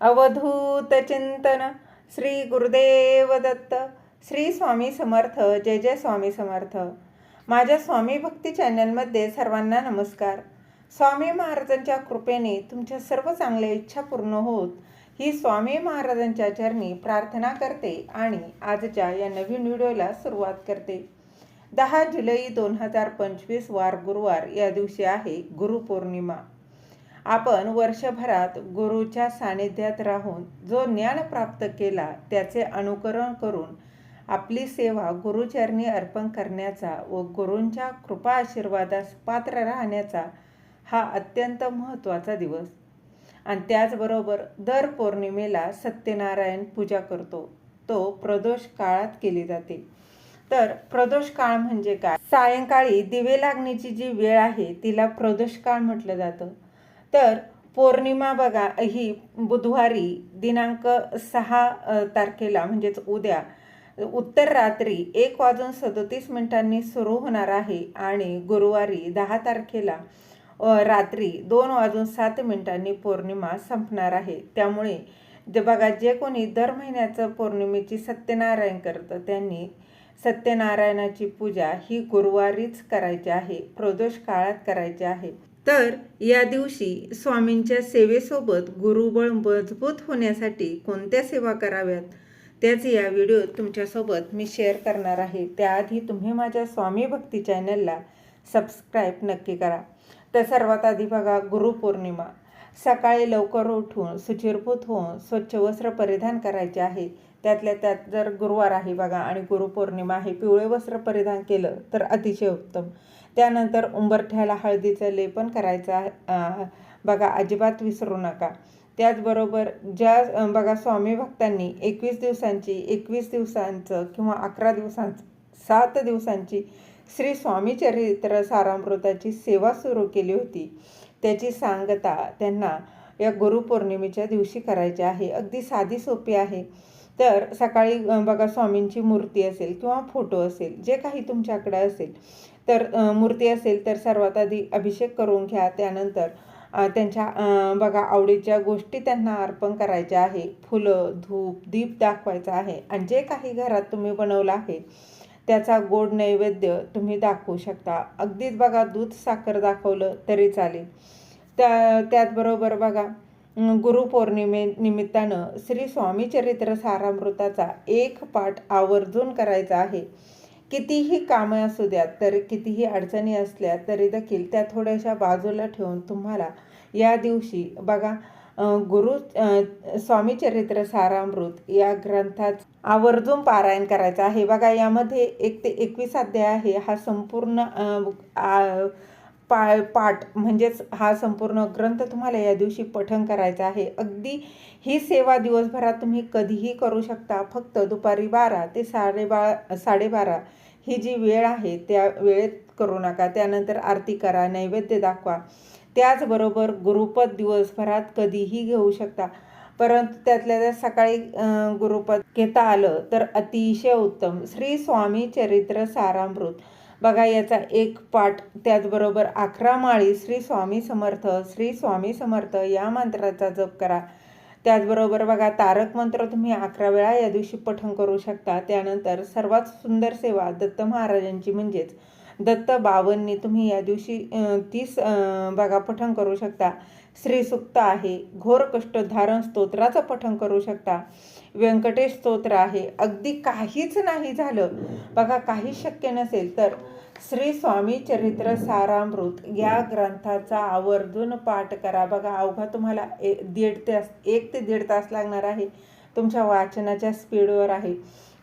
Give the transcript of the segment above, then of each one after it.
अवधूत चिंतन श्री गुरुदेव दत्त श्री स्वामी समर्थ जय जय स्वामी समर्थ. माझ्या स्वामी भक्ती चॅनलमध्ये सर्वांना नमस्कार. स्वामी महाराजांच्या कृपेने तुमच्या सर्व चांगल्या इच्छा पूर्ण होत ही स्वामी महाराजांच्या चरणी प्रार्थना करते आणि आजच्या या नवीन व्हिडिओला सुरुवात करते. दहा जुलै दोन हजार पंचवीस वार गुरुवार या दिवशी आहे गुरुपौर्णिमा. आपण वर्षभरात गुरुच्या सानिध्यात राहून जो ज्ञान प्राप्त केला त्याचे अनुकरण करून आपली सेवा गुरुचरणी अर्पण करण्याचा व गुरूंच्या कृपा आशीर्वादास पात्र राहण्याचा हा अत्यंत महत्त्वाचा दिवस. आणि त्याचबरोबर दर पौर्णिमेला सत्यनारायण पूजा करतो. तो प्रदोष काळात केली जाते. तर प्रदोष काळ म्हणजे काय? सायंकाळी दिवे लागण्याची जी वेळ आहे तिला प्रदोष काळ म्हटलं जातं. तर पौर्णिमा बघा ही बुधवारी दिनांक सहा तारखेला म्हणजेच उद्या उत्तर रात्री एक वाजून सदोतीस मिनिटांनी सुरू होणार आहे आणि गुरुवारी दहा तारखेला रात्री दोन वाजून सात मिनिटांनी पौर्णिमा संपणार आहे. त्यामुळे जे बघा जे कोणी दर महिन्याचं पौर्णिमेची सत्यनारायण करतं त्यांनी सत्यनारायणाची पूजा ही गुरुवारीच करायची आहे प्रदोष काळात करायची आहे. तर या दिवशी स्वामींच्या सेवेसोबत गुरुबळ मजबूत होण्यासाठी कोणत्या सेवा कराव्यात? त्याच या व्हिडिओत तुमच्यासोबत मी शेअर करणार आहे. त्याआधी तुम्ही माझ्या स्वामी भक्ती चॅनलला सबस्क्राईब नक्की करा. तर सर्वात आधी बघा गुरुपौर्णिमा. सकाळी लवकर उठून सुचिरभूत होऊन स्वच्छ वस्त्र परिधान करायचे आहे. त्यातल्या त्यात जर गुरुवार आहे बघा आणि गुरुपौर्णिमा आहे पिवळे वस्त्र परिधान केलं तर अतिशय उत्तम. त्यानंतर उंबरठ्याला हळदीचं लेपन करायचं आहे. बघा अजिबात विसरू नका. त्याचबरोबर ज्या बघा स्वामी भक्तांनी एकवीस दिवसांची एकवीस दिवसांचं किंवा अकरा दिवसांचं सात दिवसांची श्री स्वामी चरित्र सारामृताची सेवा सुरू केली होती. त्याची सांगता त्यांना या गुरुपौर्णिमेच्या दिवशी करायची आहे. अगदी साधी सोपी आहे. तर सकाळी बघा स्वामींची मूर्ती असेल किंवा फोटो असेल जे काही तुमच्याकडे असेल तर मूर्ती असेल तर सर्वात आधी अभिषेक करून घ्या. त्यानंतर त्यांच्या बघा आवडीच्या गोष्टी त्यांना अर्पण करायच्या आहे. फुलं धूप दीप दाखवायचा आहे. आणि जे काही घरात तुम्ही बनवलं आहे त्याचा गोड नैवेद्य तुम्ही दाखवू शकता. अगदीच बघा दूध साखर दाखवलं तरी चालेल. त्या त्याचबरोबर बघा गुरुपौर्णिमे निमित्तानं श्री स्वामी चरित्र सारामृताचा एक पाठ आवर्जून करायचा आहे. कितीही कामं असू द्या तरी कितीही अडचणी असल्या तरी देखील त्या थोड्याशा बाजूला ठेवून तुम्हाला या दिवशी बघा गुरु स्वामीचरित्र स्वामी चरित्र सारामृत या ग्रंथात आवर्जून पारायण करायचं आहे. बघा यामध्ये एक ते एकवीस अध्याय आहे. हा संपूर्ण पा पाठ म्हणजेच हा संपूर्ण ग्रंथ तुम्हाला या दिवशी पठण करायचा आहे. अगदी ही सेवा दिवसभरात तुम्ही कधीही करू शकता. फक्त दुपारी बारा ते साडेबा साडेबारा ही जी वेळ आहे त्या वेळेत करू नका. त्यानंतर आरती करा नैवेद्य दाखवा. त्याचबरोबर गुरुपद दिवसभरात कधीही घेऊ शकता. परंतु त्यातल्या त्या सकाळी गुरुपद घेता आलं तर अतिशय उत्तम. श्री स्वामी चरित्र सारामृत. बघा याचा एक पाठ त्याचबरोबर अकरा माळी श्री स्वामी समर्थ श्री स्वामी समर्थ या मंत्राचा जप करा. त्याचबरोबर बघा तारक मंत्र तुम्ही अकरा वेळा या दिवशी पठण करू शकता. त्यानंतर सर्वात सुंदर सेवा दत्त महाराजांची म्हणजेच दत्त बावन्नी तुम्ही या दिवशी तीस बघा पठण करू शकता. श्रीसुक्त आहे. घोर कष्ट धारण स्तोत्राचं पठण करू शकता. व्यंकटेश स्तोत्र आहे. अगदी काहीच नाही झालं. बघा काही शक्य नसेल तर श्री स्वामी चरित्र सारामृत या ग्रंथाचा आवर्जून पाठ करा. बघा अवघा तुम्हाला ए दीड तास एक ते दीड तास लागणार आहे तुमच्या वाचनाच्या स्पीडवर आहे.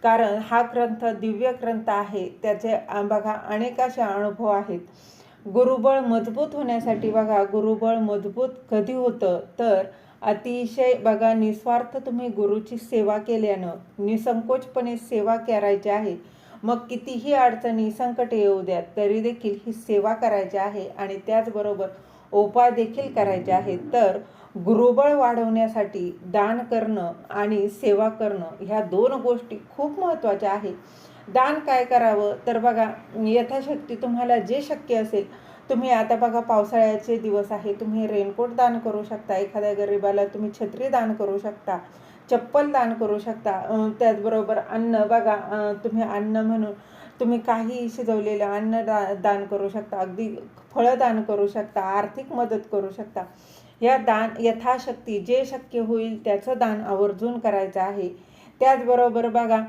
कारण हा ग्रंथ दिव्य ग्रंथ आहे. त्याचे बघा अनेक असे अनुभव आहेत. गुरुबळ मजबूत होण्यासाठी बघा गुरुबळ मजबूत कधी होतं? तर अतिशय बघा निस्वार्थ तुम्ही गुरुची सेवा केल्यानं निसंकोचपणे सेवा करायची आहे. मग कितीही अडचणी संकट येऊ द्यात तरी देखील ही सेवा करायची आहे आणि त्याचबरोबर उपाय देखील करायचे आहेत. तर गुरुबळ वाढवण्यासाठी दान करणं आणि सेवा करणं ह्या दोन गोष्टी खूप महत्त्वाच्या आहेत दान काय करावं? तर बघा यथाशक्ती तुम्हाला जे शक्य असेल तुम्ही आता बघा पावसाळ्याचे दिवस आहे तुम्ही रेनकोट दान करू शकता एखाद्या गरिबाला तुम्ही छत्री दान करू शकता चप्पल दान करू शकता त्याचबरोबर अन्न बघा तुम्ही अन्न म्हणून तुम्ही काही शिजवलेलं अन्न दा दान करू शकता अगदी फळं दान करू शकता आर्थिक मदत करू शकता. या दान यथाशक्ती जे शक्य होईल त्याचं दान आवर्जून करायचं आहे. त्याचबरोबर बघा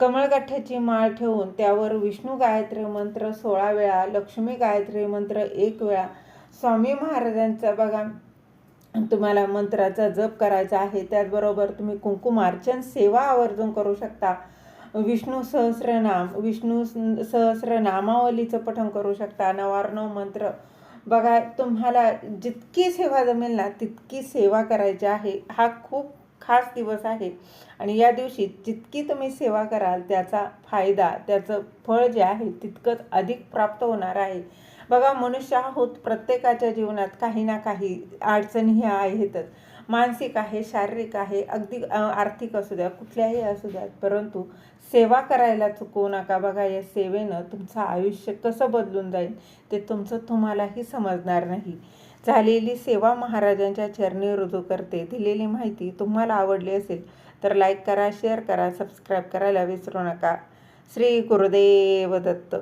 कमळगाठ्याची माळ ठेवून त्यावर विष्णू गायत्री मंत्र सोळा वेळा लक्ष्मी गायत्री मंत्र एक वेळा. स्वामी महाराजांचा बघा तुम्हाला मंत्राचा जप करायचा आहे त्याचबरोबर तुम्ही कुंकुमार्चन सेवा आवर्जून करू शकता. विष्णू सहस्रनाम विष्णू सहस्र नामावलीचं पठण करू शकता. नवार्णव मंत्र. बघा तुम्हाला जितकी सेवा जमेल ना तितकी सेवा करायची आहे. हा खूप खास दिवस आहे. आणि या दिवशी जितकी तुम्ही सेवा कराल त्याचा फायदा त्याचं फळ जे आहे तितकंच अधिक प्राप्त होणार आहे. बघा मनुष्य आहोत प्रत्येकाच्या जीवनात काही ना काही अडचणी ह्या आहेतच. मानसिक आहे शारीरिक आहे अगदी आर्थिक असू द्या कुठल्याही असू द्यात. परंतु सेवा करायला चुकवू नका. बघा या सेवेनं तुमचं आयुष्य कसं बदलून जाईल ते तुमचं तुम्हालाही समजणार नाही. झालेली सेवा महाराजांच्या चरणी रुजू करते. दिलेली माहिती तुम्हाला आवडली असेल तर लाईक करा शेअर करा सबस्क्राईब करायला विसरू नका. श्री गुरुदेव दत्त.